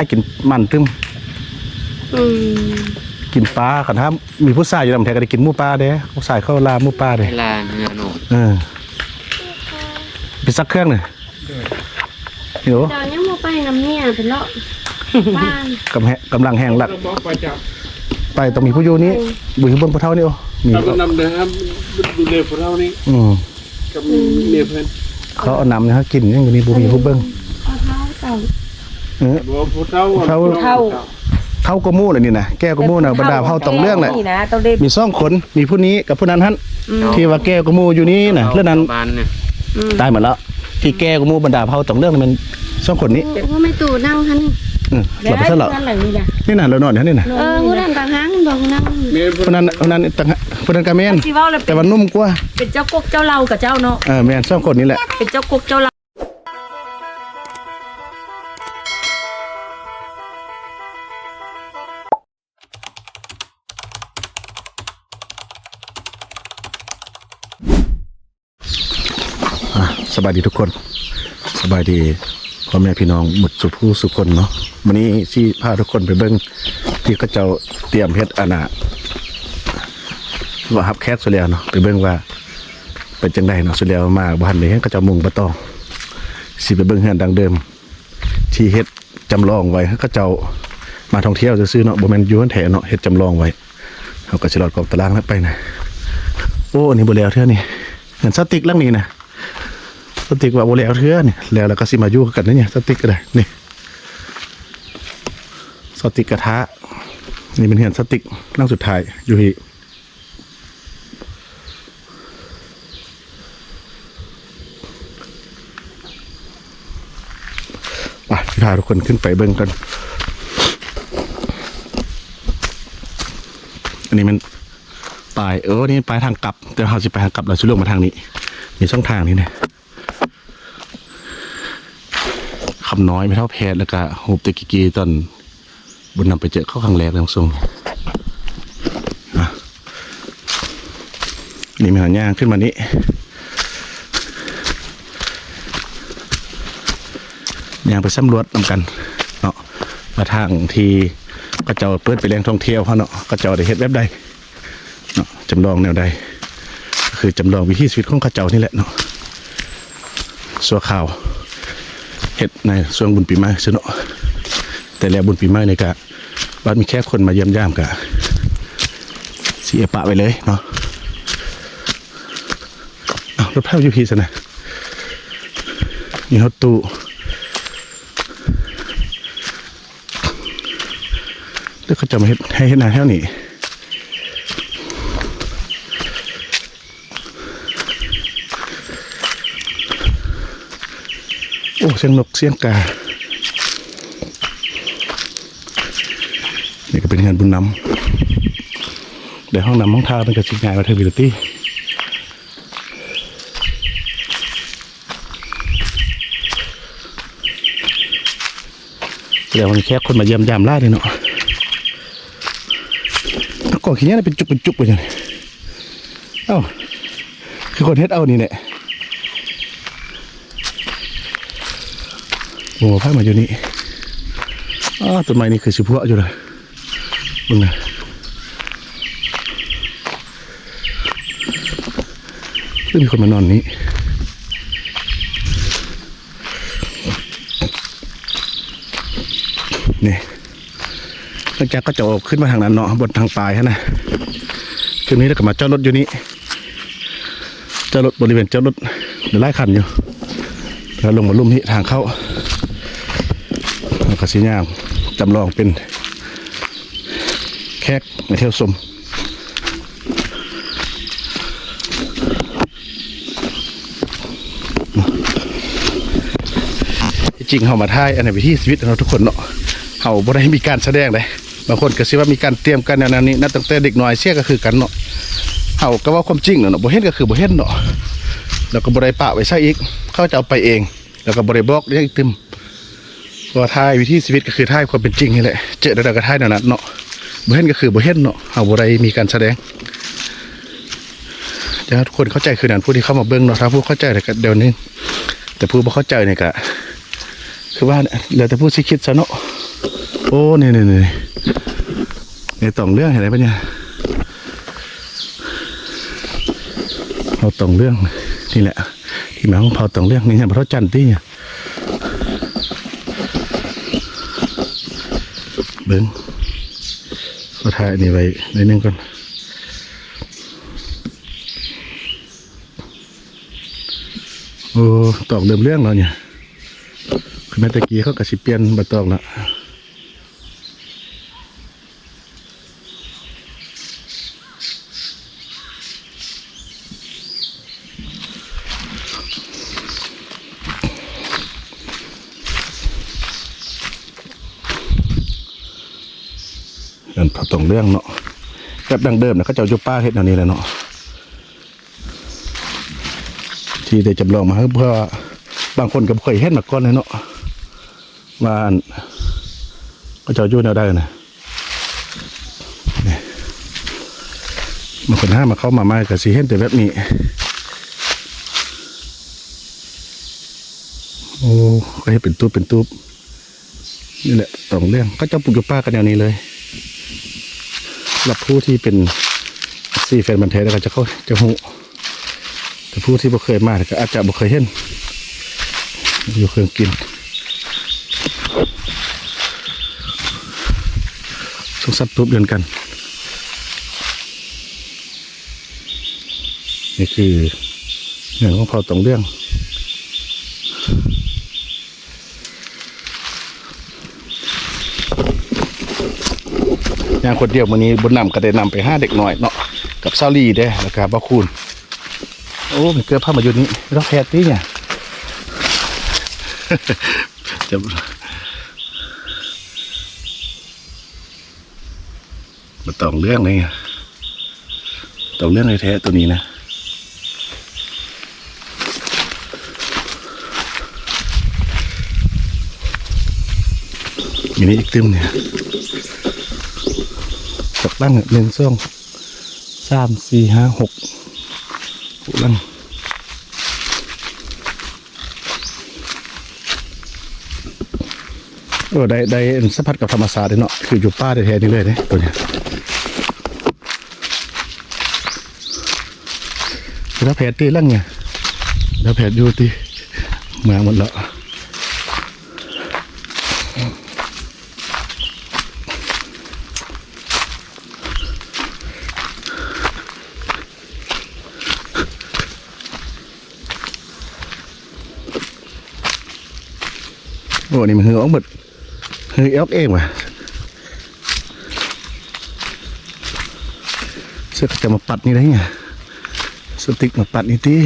ให้กินมันตึมอืมกินปลาคันถ้ามีผู้ชายอยู่นำแท้ก็ได้กินหมูปลาเด้ผู้ชายเข้าลาหมูปลาเด้เวลาเนื้อหนูเออไปซักเครื่องหน่อยเดี๋ยวเดี๋ยวยังบ่ไปน้ำเนี่ยเป็นเลาะบ้านกำแหกำลังแห้งหลักต้องบอกไปจับไปต้องมีผู้อยู่นี้บุยบนพระเท่านี่โอ้มีเราก็นำเดินครับดูแลพวกเรานี่อืมกับเมียเพื่อนเขาเอานำนะฮะกินยังอยู่นี่บุมีผู้เบิ้งเอาเท้าเต่า เออ บอกพวกเราเท่าเท่าก็มู่เลยนี่นะแก้วก็มู่นะบรรดาเฮาต้องเรื่องแหละนี่นะต้องได้มีซ่องคนมีผู้นี้กับผู้นั้นฮั่นที่ว่าแก้วก็มู่อยู่นี่นะเรื่องนั้นบ้านเนี่ยตายหมดแล้วที่แก้วก็มู่บรรดาเฮาต้องเรื่องนี่มันซ่องคนนี้ว่าไม่ตู่นั่งท่านนี่อืมเดี๋ยวเราไปให้ซะเหรอเพื่อนหลังนี้จ้ะนี่น่ะเรานอนอยู่นี่น่ะเออผู้นั้นต่างหางบอกนั่งเมียผู้นั้นผู้นั้นต่างหากผู้นั้นก็แม่นที่เว่าเลยเป็แต่นว่านุ่มกว่าเป็นเจ้ากกเจ้าเรากับเจ้าเนาะเออแม่นซ่องคนนี้แหละเป็นเจ้ากกเจ้าเรา บายดีทุกคน สบายดีพ่อแม่พี่น้องหมดสุผู้สุคนเนาะวันนี้ที่พาทุกคนไปเบิ้งที่เขาเจ้าเตรียมเฮ็ดอาณาว่าฮับแคสสุดแล้วเนาะไปเบิ้งว่าเป็นจังไดเนาะสุดแล้วมาบ้านนี้เขาเจ้ามุงบ่ต้องสิไปเบิ้งเฮือนดังเดิม ที่เฮ็ดจำลองไว้เขาเจ้ามาท่องเที่ยวจะซื่อเนาะบ่แม่นอยู่เฮือนแถเนาะเฮ็ดจำลองไว้เขาก็สิรอดกอบตารางนั้นไปนะโอ้อันนี้บ่แล้วเทื่อนี่เห็นสติ๊กลังนี้นะ สติกว่าโบแล้วเทื่อนี่แล้วแล้วก็สิมาอยู่กันนะเนี่ยสติกก็ได้นี่สติกกระทะนี่เป็นเหียนสติกร่างสุดท้ายอยู่ที่ไปพาทุกคนขึ้นไปเบิ่งกัน อันนี้มันปลายเออนี่ปลายทางกลับ แต่เราจะไปทางกลับเราจะลงมาทางนี้ มีช่องทางนี้นะ คำ น้อยไม่เท่าแพทย์แล้วก็หูบตะกิกีตอนบุญนำไปเจอเข้าครั้งแรกแล้วทรงนี่มีหางย่างขึ้นมานี้ย่างไปสำรวจนำกันเนาะมาทางที่ก็เจ้าเปิดไปแหล่งท่องเที่ยวเขาเนาะก็เจ้าได้เฮ็ดแบบใดเนาะจำลองแนวใดก็คือจำลองวิถีชีวิตของเข้าเจ้านี่แหละเนาะสัวข่าว เฮ็ดในช่วงบุญปีใหม่ซะเนาะแต่แล้วบุญปีใหม่ในกะบ้านมีแค่คนมาเยี่ยมย่ามกะสียปะไปเลยเนาะเอารถแพ้ยูพีซะนะมีรถตู้แล้วเขาจะมาเฮ็ดให้เฮ็ดนาแถวนี้ เสียงนกเสียงกา นี่ก็เป็นงานบุญน้ำเดี๋ยวห้องน้ำห้องท่าเป็นกระชิงงานมาเทอร์บิลิตี้เดี๋ยวมันแค่คนมาเยี่ยมยามล่าเลยเนาะแล้วก่อนขี้เนี้ยเป็นจุกเป็นจุกไปเลยเอ้าคือคนเฮ็ดเอานี่แหละ โอ้พามาอยู่นี่อ้าต้นไม้นี่คือสิพวอยู่เลยมึงนะเริ่มีคนมานอนนี้นี่หลังจากก็จะออกขึ้นมาทางนั้นเนาะบนทางปลายฮะนะคืนนี้แล้วก็มาจอดรถอยู่นี่จอดรถบริเวณจอดรถเดี๋ยวไล่คันอยู่แล้วลงมาลุ่มนี้ทางเข้า แล้วก็สีย่างจำลองเป็นแขกมาเที่ยวชมจริงเขามาท่ายอันไหนวิธีชีวิตเราทุกคนเนาะเขาบ่ได้มีการแสดงเลยบางคนก็สิดว่ามีการเตรียมกันแนวนี้นับตั้งแต่เด็กน้อยเสียก็คือกันเนาะเขาก็ว่าความจริงเนาะบ่เห็นก็คือบ่เห็นเนาะแล้วก็บ่ได้ปะไว้ซะอีก เขาจะเอาไปเอง แล้วก็บ่ได้บอกเรื่องอีกตึม ว่าท่ายวิธีชีวิตก็คือท่ายความเป็นจริงนี่แหละ เจอแล้วก็ท่ายแนวนั้นเนาะบ่เห็นก็คือบ่เห็นเนาะเอาบ่ได้มีการแสดงแต่ถ้าทุกคนเข้าใจคือนั้นผู้ที่เข้ามาเบิ่งเนาะถ้าผู้เข้าใจแต่เดี๋ยวนี้แต่ผู้บ่เข้าใจเนี่ยก็คือว่าเนี่ยเหลือแต่ผู้สิคิดซะเนาะโอ้นี่นี่นี่ในต่องเรื่องเห็นไหมปะเนี่ยเราต่องเรื่องนี่แหละ ที่มาของเผาต่องเรื่องนี่เนี่ยเพราะจันทร์ที่เนี่ย เบิ้งก็ถ่ายนี่ไว้ในนึงก่อนโอ้ตอกเดิมเรื่องแล้วเนี่ยคือแม่ตะกี้เขากระสิเปลี่ยนบัตอกละนั่นพอตรง เรื่องเนาะแบบดังเดิมนะเขาเจ้าอยู่ป้าเฮ็ดแนวนี้แหละเนาะที่ได้จำลองมาเพื่อบางคนก็เคยเห็นมาก่อนเลยเนาะว่าอันก็จะอยู่แนวได้นะนี่มันคนห้ามาเข้ามาไม่กับสีเห็นแต่แบบนี้โอ้ก็ให้เป็นตูบเป็นตูบนี่แหละตองเรื่องก็จะปลูกอยู่ป้ากันแนวนี้เลย สำหรับผู้ที่เป็นซีแฟนบันเทแล้วก็จะเข้าจะหูแต่ผู้ที่บ่เคยมาก็อาจจะบ่เคยเห็นอยู่เครื่องกินสงสัตว์ทุบเดือนกัน นี่คือเรื่องของเผาตองเรื่อง อย่างคนเดียววันนี้บนนำก็ได้นำไปห้าเด็กหน่อยเนาะกับซาลีเด้แล้วก็บ้าคูณโอ้มันเกลือผ้ามาอยู่นี้เราแพทย์นี่เนี่ยจะมาต้องเรื่องเลยไงต้องเรื่องเลยแท้ตัวนี้นะมีนี้อีกตึมเนี่ย ตกตั้งหนึ่งสองสามสี่ห้าหกหกลังโอ้ได้ได้สัมผัสกับธรรมศาสตร์เลยเนาะคืออยู่ป้าแท้ๆนี่เลยเนี่ยตัวเนี้ยแล้วแผลตีแล้วไงแล้วแผลอยู่ตีมาหมดแล้ว โอ้นี่มันหือออกหมดหือเออกเองว่ะเสื้อจะมาปัดนี่ได้ไงสติกมาปัดนี่ที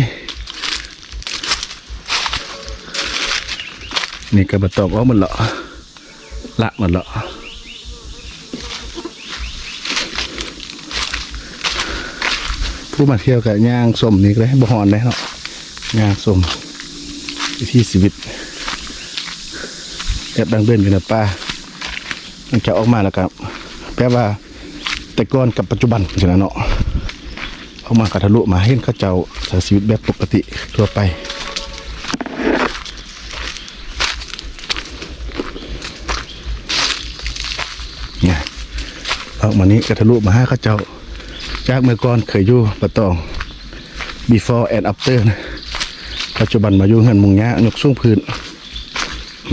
นี่กระบะตอกว่ามันเหรอละมันเหรอผู้มาเที่ยวกับย่างสมนี่เลยบ่หอนเลยเนาะย่างสมวิธีชีวิต แบบดังเดินอยู่นะป้ามันจะออกมาแล้วครับแปลว่าแต่ก่อนกับปัจจุบันใช่ไหมเนาะเอามากระทะลุมาเห็นเข้าเจ้าใช้ชีวิตแบบปกติทั่วไปเนี่ยเอามานี้กระทะลุมาให้เข้าเจ้า จากเมื่อก่อนเคยอยู่ปะตอง before and after นะปัจจุบันมาอยู่เงินมุงยะยกสูงพื้น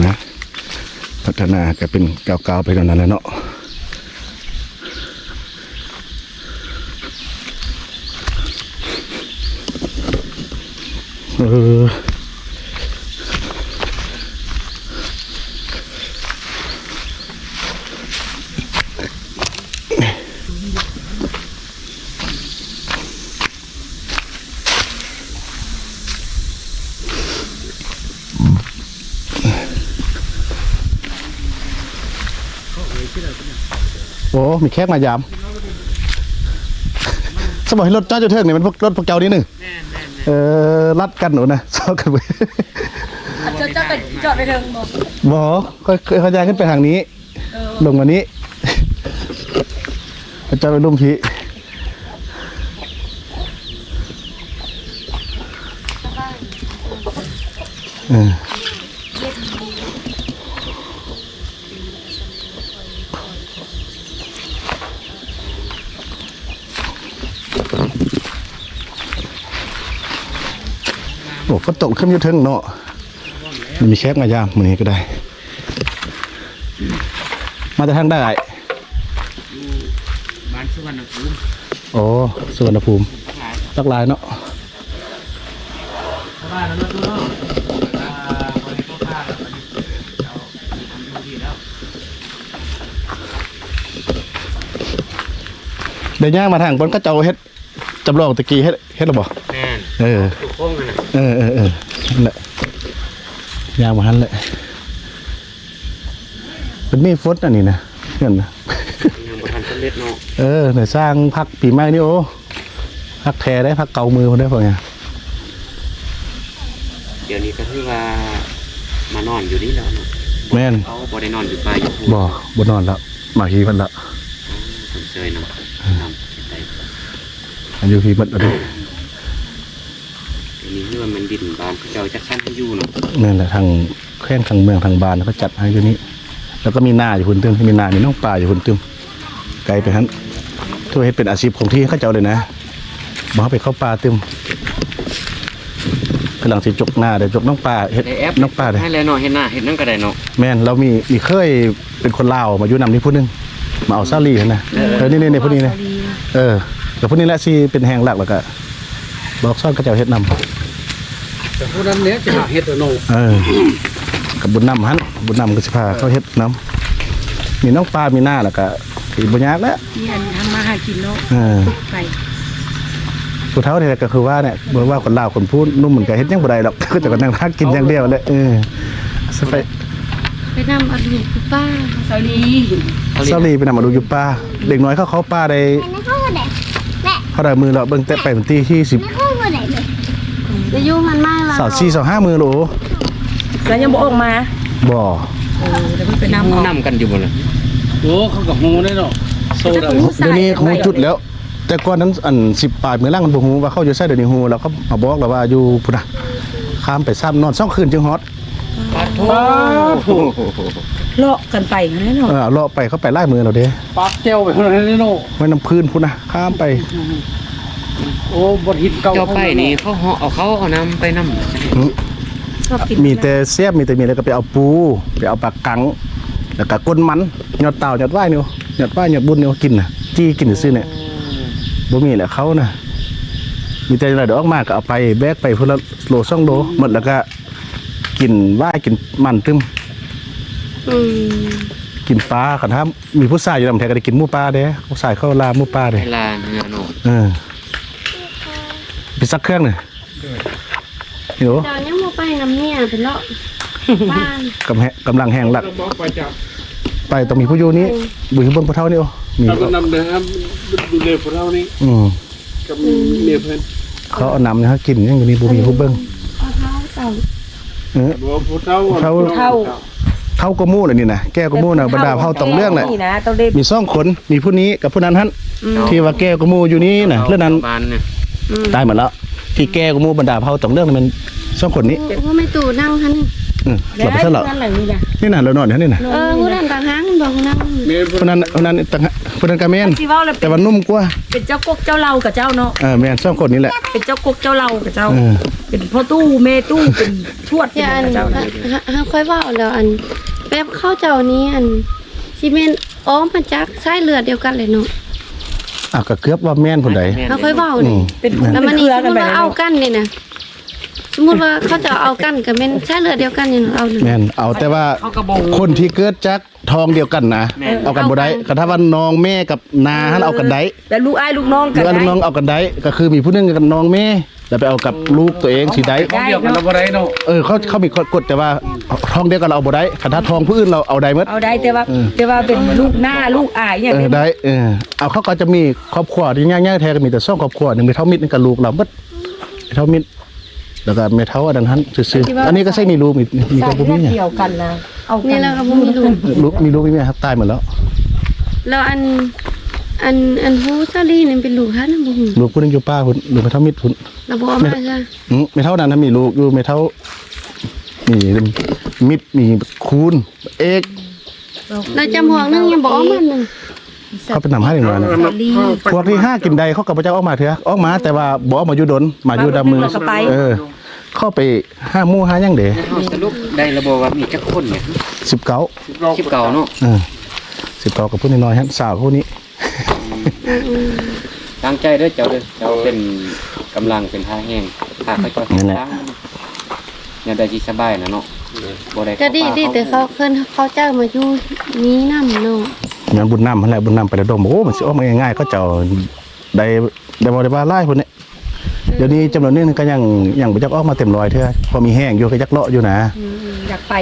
นะ พัฒนาก็เป็นก้าวๆไปตอนนั้นแล้วเนาะเออ มีแขกมายาม สมัยรถจ้าจุเทิงเนี่ยมันพวกรถพวกเจ้านี่หนึ่งเออรัดกันหนูนะชอบกันไปเจ้าเจ้าไปจอดไปเถิงบอกบอค่อยค่อยขยายขึ้นไปทางนี้เออลงมานี้พระเจ้าไปรุ่มพีเอ อ้ฝนตกขึ้นอยู่เทึงเนาะมันมีแคกมายามมื้อนี้ก็ได้ มาจากทางได้บ้านสุวรรณภูมิโอ้สุวรรณภูมิตักหลายเนาะบ้านนั้นดูเนาะอ่าบริโภคข้าวแล้วมันเอาทำดูดีแล้วได้ย่างมาทางบนก็เจ้าเฮ็ดจำลองตะกี้เฮ็ดเฮ็ดหรือบ่แม่น เออถูกโค้งกันนะเออเออเออนั่นแหละย่างมาหันแหละเป็นมีฟดอันนี้นะเพื่อนนะยังบ่ทันสำเร็จเนาะเออเดี๋ยวสร้างพักปีใหม่นี่โอ้พักแท้ได้พักเกามือคนได้พอไงเดี๋ยวนี้ก็คือว่ามานอนอยู่นี่แล้วเนาะแม่นเขาบ่ได้นอนอยู่ป่าอยู่ภูบ่บ่นอนแล้วมาฮีมันละผมเชยนำนำไปอายุฮีมันละเด้เดี๋ยว นี้คือว่ามันดินบานเขาเจ้าจักสั้นให้อยู่เนาะนั่นแหละทางแข้งทางเมืองทางบานเขาจัดให้อยู่นี่แล้วก็มีนาอยู่คนตึมมีนามีน้องปลาอยู่คนตึมไกลไปหันทั่วเฮ็ดเป็นอาชีพของที่เขาเจ้าเลยนะบ่เขาไปเข้าป่าตึมกำลังสิจกหน้าเดี๋ยวจกน้องปลาเฮ็ดในแอปน้องปลาเด้ให้แล้วเนาะเห็นหน้าเห็นนั่นก็ได้เนาะแม่นเรามีมีเคยเป็นคนลาวมาอยู่นำนี่ผู้หนึงมาเอาซาลีหั่นนะเออนี่นี่นี่ผู้นี้นะเออแต่ผู้นี้แหละสิเป็นแหงหลักแล้วก็ บอกซ่อนก็เจ้าเฮ็ดนำแต่พวกนั้นเนี้ยจะหาเห็ดอะโนเออกับบุญนำหันบุญนำก็สิพาเขาเฮ็ดน้ำมีน้องปลา มีหน้าแล้วก็อีบ่ยากแล้วนี่อันทำมาหากินเนาะเออไปผู้เฒ่านี่แหละก็คือว่าเนี่ยบ่ว่าคนลาวคนพูดนุ่มเหมือนกันเฮ็ดหยังบ่ได้หรอกก็จะก็นั่งทักกินอย่างเดียวแหละเออสไปไปนำเอาลูกไปป้าเซาลีซาลีไปนำมาดูอยู่ป่าเด็กน้อยเขาเขาป่าได้ไม่เข้ากันไหนแม่เขาได้มือแล้วเบิ่งแต่ไปเป็นที่ที่10ไม่เข้ากันไหนเลยจะอยู่มันไม่ละสาว4 2 5มือโหลแล้วยังบ่ออกมาบ่เออเดี๋ยวมันไปนำออกนํกันอยู่บ่ล่ะโอ้เขากับงูได้เนาะโซดาเดี๋ยวนี้เขาจุดแล้ว แต่ก่อนนั้นอัน10ปลายมือล่างมันบ่ฮู้ว่าเขาอยู่ไสเดี๋ยวนี้ฮู้แล้วเขามาบอกแล้วว่าอยู่พุ่นน่ะข้ามไปซ้ำนอน2คืนจึงฮอดปาโทเลาะกันไปนั่นแหละเนาะเออเลาะไปเขาไปไล่มือเราเด้ปากแก้วไปเท่านั้นเลยเนาะไว้น้ำพื้นพุ่นนะข้ามไป โอ้บดหินเก่าเจ้าไปนี่เขาเหาะเอาเขาเอาน้ำไปนำอื้อชอบกินมีแต่เสียบมีแต่มีแล้วก็ไปเอาปูไปเอาปลากังแล้วก็ก้นมันหยอดเต่าหยอดว่ายเนี่ยหยอดว่ายหยอดบุญเนี่ยกินน่ะจี้กินซื่อๆเนี่ยบ่มีแหละเขาน่ะมีแต่อะไรเดี๋ยวออกมาก็เอาไปแบกไปพุ่นละโลสองโลหมดแล้วก็กินว่ายกินมันตึมอืมกินปลาคันถ้ามีผู้ชายอยู่ลำแทก็ได้กินหมูปลาเด้ผู้ชายเข้าลาหมูปลาเด้เวลาเนื้อเนาะเออ ไปซักเครื่องหน่อยนี่โหเจ้ายังบ่ไปน้ำเนี่ยเป็นเลาะบ้านกำแหกำลังแห้งหลักเราบอกไปจับไปต้องมีผู้อยู่นี้บุญเบิ่งผู้เฒ่านี่โอ้มีเราก็นำเดิมดูแลพวกเรานี่อืมกับเมียเพื่อนเขาเอาน้ำเนี่ยเขากินยังอยู่นี่บ่มีผู้เบิ่งเอาเท้าเต่าเออบอกว่าพวกเราเท่าเท่าเท่าก็มู่เลยนี่นะแก้วก็มู่น่ะบรรดาเฮาต้องเรื่องแหละนี่นะต้องได้มีซ่องคนมีผู้นี้กับผู้นั้นหั่นที่ว่าแก้วก็มู่อยู่นี่น่ะเรื่องนั้น บ้านเนี่ยตายหมดแล้ว ที่แก้วก็มู่บรรดาเฮาต้องเรื่องนี่มันซ่องคนนี้เพราะไม่ตู่นั่งคันนี่อือหลับไปซะแล้วนั่นแหละนี่จ้ะนี่น่ะเรานอนอยู่นี่น่ะเออผู้นั้นต่างหางบอกนั่งเมียเพื่ผู้อนนั้นผู้นั้นต่างหากผู้นั้นก็แม่นสิเว้าแล้วแต่ว่านุ่มกว่า เป็นเจ้ากกเจ้าเหล่ากับเจ้าเนาะเออแม่นซ่องคนนี้แหละ เป็นเจ้ากกเจ้าเหล่ากับเจ้าเออเป็นพ่อตู้เมตู้เป็นทวดเป็นอย่าอันกับเจ้าฮะค่อยเว้าแล้วอันแบบเข้าเจ้านี้อันซีเมนอ้อมมาจากสายเลือดเดียวกันเลยเนาะ อะก็เกือบว่าแม่นผู้ใด เขาค่อยเว้าอืนี่มเป็นแล้วมันเคนี่รือสมกัมนติไปว่าเอากันนี่นะสมมติว่าเขาจะเอากันกับเป็นสายเลือดเดียวกันอย่างเอาหนึ่งแม่นเอาแต่ว่าเขากระบงคนที่เกิดจากทองเดียวกันนะแม่น เอากันบ่ได้ก็ถ้าว่าน้องแม่กับนาหันเอากันได้แล้วลูกอ้ายลูกน้องหกัรืนอว่าลูกน้องเอากันได้ก็คือมีผู้หนึงกับน้องแม่ แล้วไปเอากับลูกตัวเองสิได้เดียวกันเราบ่ได้เนาะเออเขาเขามีกฎแต่ว่าทองเดียวกันเราเอาบ่ได้คันถ้าทองผู้อื่นเราเอาได้หมด เอาได้แต่ว่าเออแต่ว่าเป็นลูกหน้าลูกอายเนี่ยเออเป็นได้เออเอาเขาก็จะมีครอบครัวที่ง่ายๆแท้ก็มีแต่สองครอบครัวหนึงมีเท่ามิตรหนึงกับลูกเราหมดมีเท่ามิตรแล้วก็มีเท่าอันนั้นซื่อๆอันนี้ก็ใช่มีลูกมีมีสากับยบ่มีเลือดเนี่ยเดียวกันนะเอากันี่แล้วก็บ่มีลูกลูกมีลูกมีเมียครับตายหมดแล้ว แล้วอัน อันอันฮูซาลีนี่เป็นลูกท่านนะบ่ฮู้ลูกผู้หนึงอยู่ป้าพุ่นลูกไม่เท่ามิตรพุ่นเราบ่เอามาจ้ะอืมไม่เท่านั้นนะมีลูกอยู่ไม่เท่ามีมิดมีคูณเอกเราจำห่วงนึงยังบ่เอามาหนึงเขาเป็นนำให้หนึ่งวันนะสาลีพวกที่ห้ากินใดเขากับพระเจ้าออกมาเถอะออกมาแต่ว่าบ่ออกมาอยู่ดนมาอยู่ดำมือแล้วก็ไปเออ เข้าไปห้าหมู่ห้าหยังเด้เฮาสรุปได้ระบบว่ามีจักคนเนี่ยสิบเก้าสิบเก่าเนาะเออ สิบเก้ากับผู้น้อยๆฮะสาวผู้นี้ ตั้งใจเด้อเจ้าเด้อเจ้าเป็นกำลังเป็นท่าแห้งถ้าเขาเจ้าเห็นทางเนี่ยได้ที่สบายนะเนาะบ่ได้ก็ดีดีแต่เขาเพิ่นเขาเจ้ามาอยู่นี้นำเนาะงานบุญนำนั่นแหละบุญนำไประดมโอ้มันสิออกมาง่ายๆก็เจ้าได้ได้บ่ได้ว่าไล่พุ่นเนี่ยเดี๋ยวนี้จำนวนนึงก็ยังยังบ่จักออกมาเต็มร้อยเท่าพอมีแห้งอยู่ก็จักเลาะอยู่นะ อืม อยากไป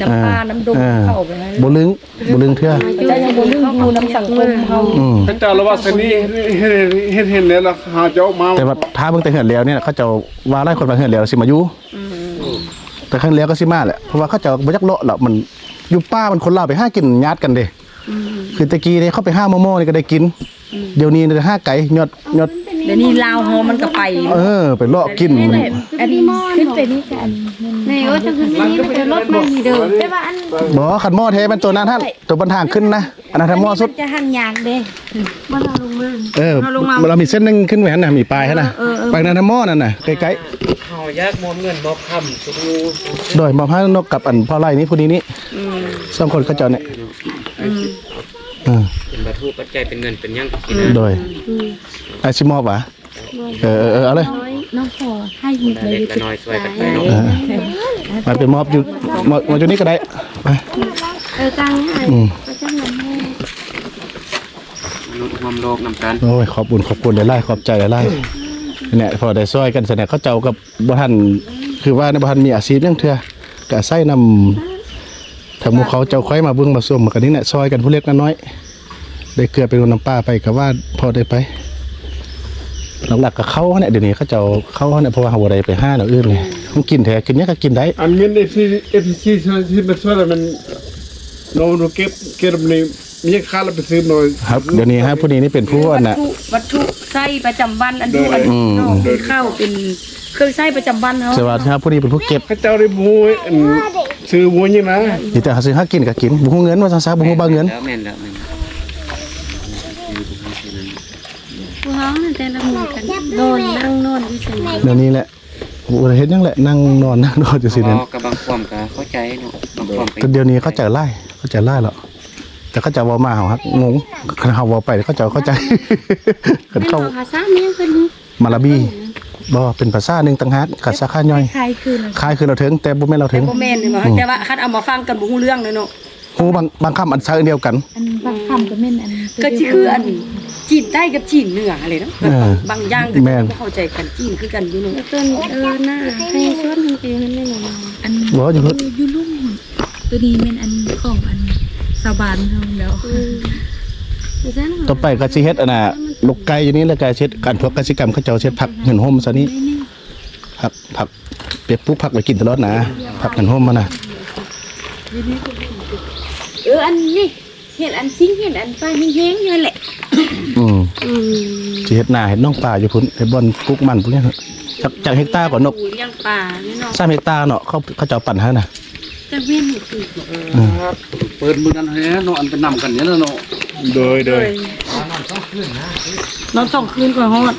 น้ำปลาน้ำดงเออเข้าไปให้บ่ลึงบ่ลึงเท่ามาอยู่เจ้ายังบ่ลืมอยู่น้ำสังคมเขาอืมพระเจ้าละว่าสนี้เห็นเห็นเห็นแล้วล่ะหาเจ้ามาแต่ว่าถ้าเบิ่งแต่เฮือนแล้วเนี่ยเขาเจ้าว่าไล่คนมาเฮือนแล้วสิมาอยู่แต่เฮือนแล้วก็สิมาแหละเพราะว่าเขาเจ้าบ่จักเลาะแล้วมันอยู่ป่ามันคนลาวไปหากินญาติกันเด้คือตะกี้เนี่ยเขาไปห้าโมโมนี่ก็ได้กิน เดี๋ยวนี้เนี่ยห้าไก่ยอดยอด เดี๋ยวนี้ลาวเฮามันก็ไปเออ ไปเลาะกินอันนี้ขึ้นไปนี่กันในโอ้จะขึ้นที่นี่มันจะลดมาทีเดิมแต่ว่าอันบ่ขันหม้อเทมันตัวนั้นท่านตัวบนทางขึ้นนะอันนั้นทางหม้อสุดนจะหั่นยากเด้บ่เราลงมาเออเอาลงมาเรามีเส้นหนึงขึ้นไปหั่นน่ะมีปลายหั่นน่ะเออเออไปนั้นทางหม้อนั่นน่ะใกล้เฮายากมอมเงินมอบคำสุกูๆโดยมาพานกกับอันพ่อไร่นี้ผู้นี้นี่สองคนเขาเจ้าเนี่ยเออเป็นวัตถุปัจจัยเป็นเงินเป็นหยังกินนะโดยไอ้สิมอบวะเออเออเออเอาเลย น้องพอให้หมดละเลยเล็กละน้อยช่วยกันไปเนาะเออมาเป็นมอบอยู่มอบมาอยู่นี่ก็ได้ไปเออตังค์ให้อืมเขาจะนำให้มนุษย์ร่วมโลกนำกันโอ้ยขอบคุณขอบคุณหลายๆขอบใจหลายๆเนี่ยพอได้ซอยกันแสดงเขาเจ้ากับบ่ทันคือว่าในบ่ทันมีอาชีพจังเทื่อก็ใส่นำ ถ้าหมูเขาเจ้าค่อยมาเบิ่งมาส้มกันนี่เนี่ยซอยกันผู้เล็กน้อยได้เกลือไปโดนน้ำปลาไปก็ว่าพอได้ไปหลักๆก็เขาเนี่ยเดี๋ยวนี้เขาเจ้าเขาเนี่ยเพราะว่าเขาบ่ได้ไปห้าแนวอื่นเลยมันกินแท้กินเนี้ยก็กินได้อันเงินเอฟซีเอฟซีที่มันช่วยมันโนโนเก็บเก็บนี่มีค่าเราไปซื้อหน่อยครับเดี๋ยวนี้ฮะผู้นี้นี่เป็นผู้อันน่ะวัตถุวัตถุไส้ประจำวันอันดูอันนอเป็นข้าวเป็น เครื่องไส้ประจำวันเขาสวัสดีครับผู้นี้เป็นผู้เก็บพระเจ้าได้บูอันซื้อบูนี่นะนี่แต่หาซื้อหากินก็กินบ่ฮู้เงินว่าซั่นซะบ่ฮู้บ่าเงินแล้วแม่นแล้วแม่นพวกเขาน่ะแต่ละมือกันนอนนั่งนอนที่สนามเดี๋ยวนี้แหละโอ้เฮ็ดยังแหละนั่งนอนนั่งนอนจังซี่นั่น พอกับบางความก็เข้าใจเนาะบางความแต่เดี๋ยวนี้เขาจะไล่เขาจะไล่แล้วแต่เขาจะเว้ามาเฮาฮักงงคันเฮาเว้าไปเขาจะเข้าใจคันเป็นเข้าภาษาเมียขึ้นนี่มาลาบี บ่เป็นภาษาหนึงต่างหากกับสาขาย่อยคล้ายคือนะคล้ายคือเราถึง แต่บ่แม่นเราถึงโมเมนต์เนาะแต่ว่าคัดเอามาฟังกันบ่ฮู้เรื่องเลยเนาะฮู้บางบางคำอันซะเดียวกัน อันบางคำก็แม่นอันก็สิคืออันจีนใต้กับจีนเหนืออะไรเนาะเออบางอย่างก็แม่นบ่เข้าใจกันจีนคือกันอยู่เนาะแล้วเพิ่นเออหน้าให้ชวนมันไปให้แม่หนูมาอันบ่อยู่เพิ่นอยู่ลุ่มตัวนี้แม่นอันของอันสาบานเฮาแล้วดิฉัน ต่อไปก็สิเฮ็ดอันน่ะลูกไก่อยู่นี่แล้วก็เฮ็ดการพวกกสิกรรมเขาเจ้าเฮ็ดผักเหินห่มซะนี่ผักผักเปียกปุ๊บผักไว้กินตลอดนะผักเหินห่มมันน่ะเอออันนี้เห็นอันซิงเห็นอันฟ้าแห้งๆอยู่นั่นแหละอืมอืมสิเฮ็ดนาเฮ็ดน้องป่าอยู่พุ่นไอ้บ่อนปลูกมันพวกเนี้ยจากจากเฮกตาร์ก่อนนกเลี้ยงปลานี่เนาะสามเฮกตาร์เนาะเขาเขาเจ้าปั่นให้น่ะ จะเวียนหัวเปิดมือกันให้เนาะอันเป็นนำกันเนี่ยเนาะโดยโดยนอนสองคืนก่อนฮอด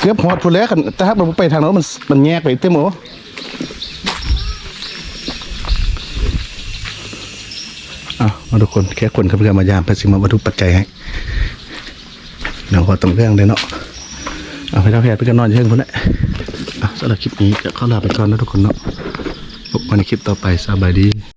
เกือบฮอดพุ่นแล้วกันแต่ถ้ามันไปทางโน้นมันมันแยกไปเต็มโออะมาทุกคนแค่คนเขาเพื่อมายามเพระสิมาวัตถุปัจจัยให้เดี๋ยวพอต้องเรื่องเลยเนาะเอาไปเท่าแพทย์ไปกันนอนเชิงพุ่นแหละอะ สำหรับคลิปนี้ก็ขอลาไปก่อนนะทุกคนเนาะพบกันในคลิปต่อไปสบายดี